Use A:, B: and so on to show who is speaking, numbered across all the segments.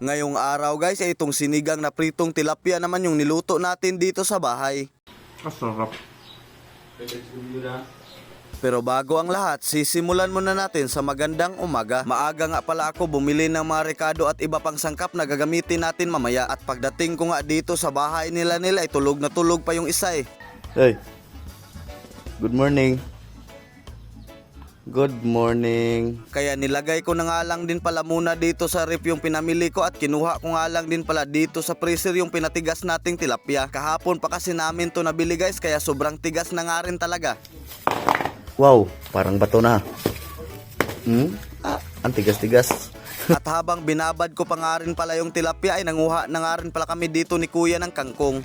A: Ngayong araw guys ay itong sinigang na pritong tilapia naman yung niluto natin dito sa bahay.
B: Masarap.
A: Pero bago ang lahat, sisimulan muna natin sa magandang umaga. Maaga nga pala ako bumili ng mga rekado at iba pang sangkap na gagamitin natin mamaya. At pagdating ko nga dito sa bahay nila nila ay tulog na tulog pa yung isa eh.
B: Hey. Good morning. Good morning.
A: Kaya nilagay ko na nga lang din pala muna dito sa rip yung pinamili ko at kinuha ko nga lang din pala dito sa freezer yung pinatigas nating tilapia. Kahapon pa kasi namin to nabili guys kaya sobrang tigas na nga rin talaga.
B: Wow, parang bato na. Hmm? Ah, ang tigas-tigas.
A: At habang binabad ko pa nga rin pala yung tilapia ay nanguha na nga rin pala kami dito ni kuya ng kangkong.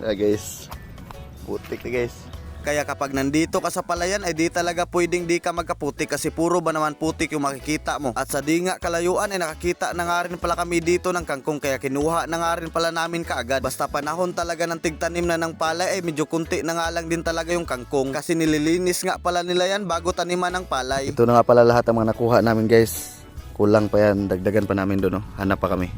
B: Ah, guys. Putik na guys.
A: Kaya kapag nandito ka sa palayan ay di talaga pwedeng di ka magkaputik kasi puro ba naman putik yung makikita mo. At sa di nga kalayuan ay nakakita na nga rin pala kami dito ng kangkong kaya kinuha na nga rin pala namin kaagad. Basta panahon talaga ng tigtanim na ng palay ay medyo kunti na nga lang din talaga yung kangkong kasi nililinis nga pala nila yan bago taniman ng palay.
B: Ito na nga pala lahat ang mga nakuha namin guys. Kulang pa yan, dagdagan pa namin doon. Oh. Hanap pa kami.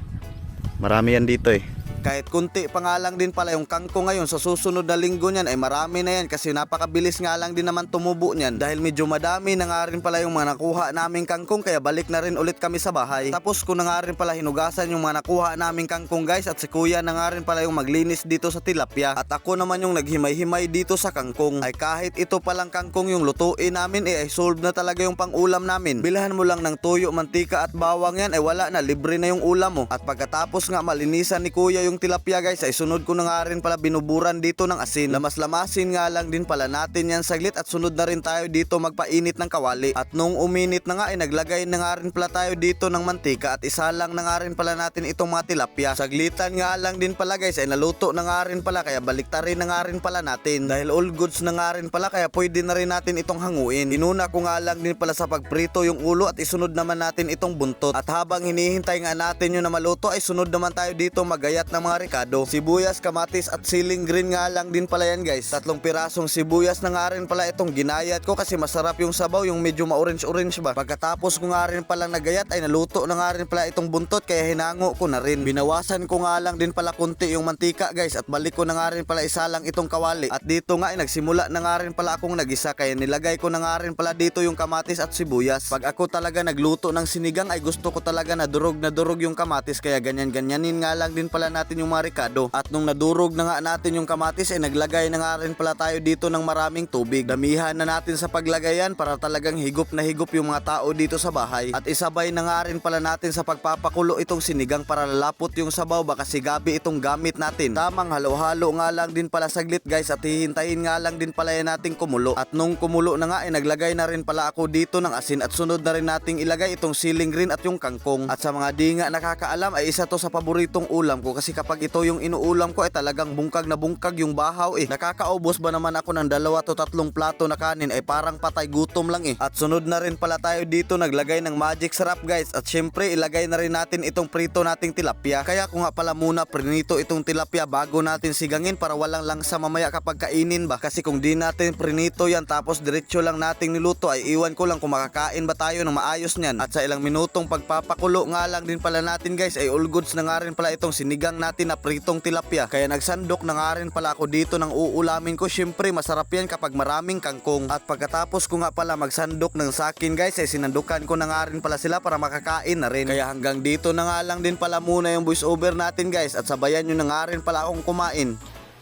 B: Marami yan dito eh.
A: Kahit kunti pa nga lang din pala yung kangkong ngayon sa susunod na linggo niyan ay marami na yan kasi napakabilis nga lang din naman tumubo niyan dahil medyo madami na nga rin pala yung mga nakuha naming kangkong kaya balik na rin ulit kami sa bahay. Tapos ko na nga rin pala hinugasan yung mga nakuha naming kangkong guys at si kuya na nga rin pala yung maglinis dito sa tilapia at ako naman yung naghimay-himay dito sa kangkong ay kahit ito palang kangkong yung lutuin namin eh ay solve na talaga yung pang-ulam namin. Bilhan mo lang ng tuyo, mantika at bawang yan ay wala na libre na yung ulam mo at pagkatapos nga malinisan ni kuya yung tilapia guys ay sunod ko na nga rin pala binuburan dito ng asin. Lamas-lamasin nga lang din pala natin yan saglit at sunod na rin tayo dito magpainit ng kawali. At nung uminit na nga ay naglagay na nga rin pala tayo dito ng mantika at isa lang na nga rin pala natin itong mga tilapia. Saglitan nga lang din pala guys ay naluto na nga rin pala kaya baliktarin na nga rin pala natin. Dahil all goods na nga rin pala kaya pwede na rin natin itong hanguin. Inuna ko nga lang din pala sa pagprito yung ulo at isunod naman natin itong buntot. At habang hinihintay nga natin yun na maluto ay sunod naman tayo dito magayat ng mga rekado. Sibuyas, kamatis at siling green nga lang din pala yan guys. Tatlong pirasong sibuyas na nga rin pala itong ginayat ko kasi masarap yung sabaw yung medyo ma-orange-orange ba. Pagkatapos ko nga rin pala nagayat ay naluto na nga rin pala itong buntot kaya hinango ko na rin. Binawasan ko nga lang din pala kunti yung mantika guys at balik ko na nga rin pala isa lang itong kawali. At dito nga ay nagsimula na nga rin pala akong nagisa kaya nilagay ko na nga rin pala dito yung kamatis at sibuyas. Pag ako talaga nagluto ng sinigang ay gusto ko talaga na durog na durog yung kamatis kaya ganyan-ganyanin nga lang din pala natin yung mga ricado. At nung nadurog na nga natin yung kamatis ay naglagay na nga rin pala tayo dito ng maraming tubig. Damihan na natin sa paglagayan para talagang higop na higop yung mga tao dito sa bahay. At isabay na nga rin pala natin sa pagpapakulo itong sinigang para lalapot yung sabaw baka si gabi itong gamit natin. Tamang halo-halo nga lang din pala saglit guys at hihintayin nga lang din pala yan nating kumulo. At nung kumulo na nga ay naglagay na rin pala ako dito ng asin at sunod na rin nating ilagay itong siling green at yung kangkong. At sa mga di nga nakakaalam ay isa to sa paboritong ulam ko kasi kapag ito yung inuulam ko ay talagang bungkag na bungkag yung bahaw eh. Nakakaubos ba naman ako ng dalawa to tatlong plato na kanin ay parang patay gutom lang eh. At sunod na rin pala tayo dito naglagay ng magic sarap guys at syempre ilagay na rin natin itong prito nating tilapia. Kaya ko nga pala muna prinito itong tilapia bago natin sigangin para walang langsa mamaya kapag kainin ba. Kasi kung di natin prinito yan tapos diretsyo lang nating niluto ay iwan ko lang kung makakain ba tayo ng maayos niyan. At sa ilang minutong pagpapakulo nga lang din pala natin guys ay all goods na nga rin pala itong sinigang natin na pritong tilapia. Kaya nagsandok na nga rin pala ako dito ng uulamin ko. Syempre masarap yan kapag maraming kangkong. At pagkatapos ko nga pala magsandok ng sakin guys ay sinandukan ko na nga rin pala sila para makakain na rin. Kaya hanggang dito na nga lang din pala muna yung voice over natin guys at sabayan nyo na nga rin pala akong kumain.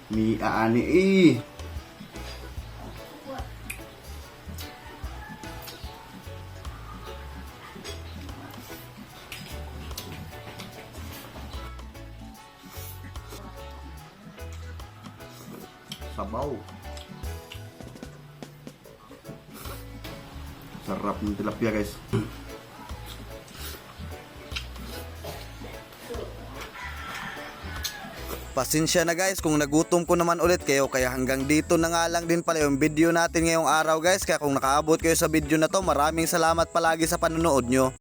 B: Mi aani eh. Sabaw. Sarap ng tilapia guys.
A: Pasensya na guys kung nagutom ko naman ulit kayo kaya hanggang dito na nga lang din pala yung video natin ngayong araw guys kaya kung nakaabot kayo sa video na to maraming salamat palagi sa panonood nyo.